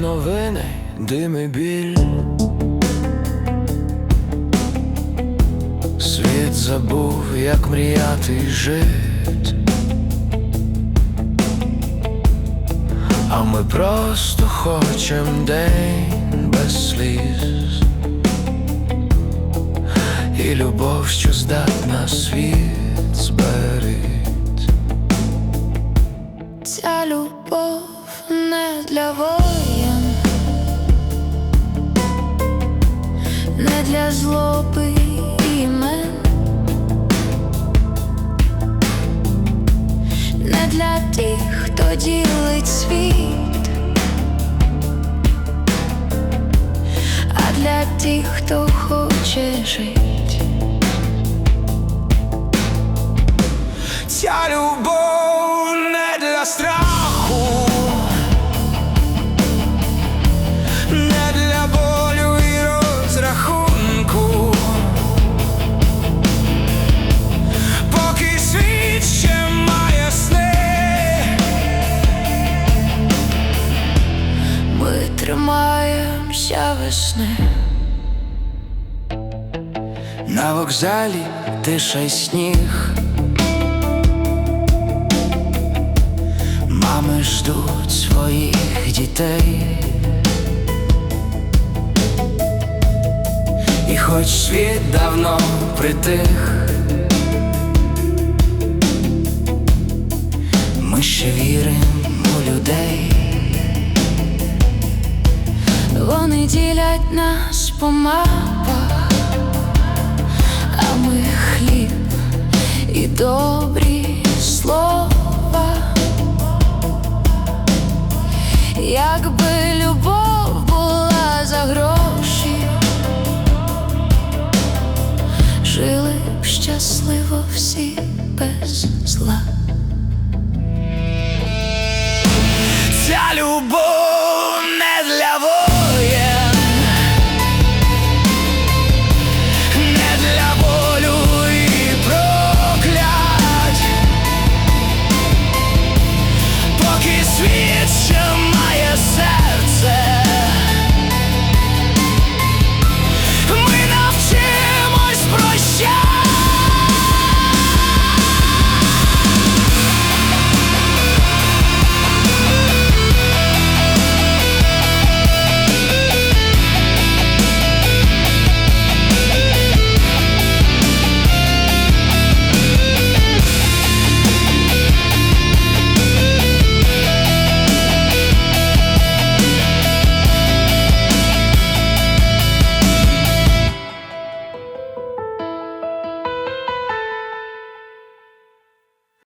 новини, дим і біль. Світ забув, як мріяти й жить. А ми просто хочем день без сліз. І любов, що здатна світ зберіть. Ця любов не для воєн, не для злоби імен, не для тих, хто ділить світ, а для тих, хто хоче жити. Ця любов Ми тримаємося весни. на вокзалі тиша й сніг. Мами ждуть своїх дітей. І хоч світ давно притих, ми ще віримо ділять нас по мапах, а ми хліб і добрі слова, якби любов була за гроші, жили б щасливо всі без зла. Ця любов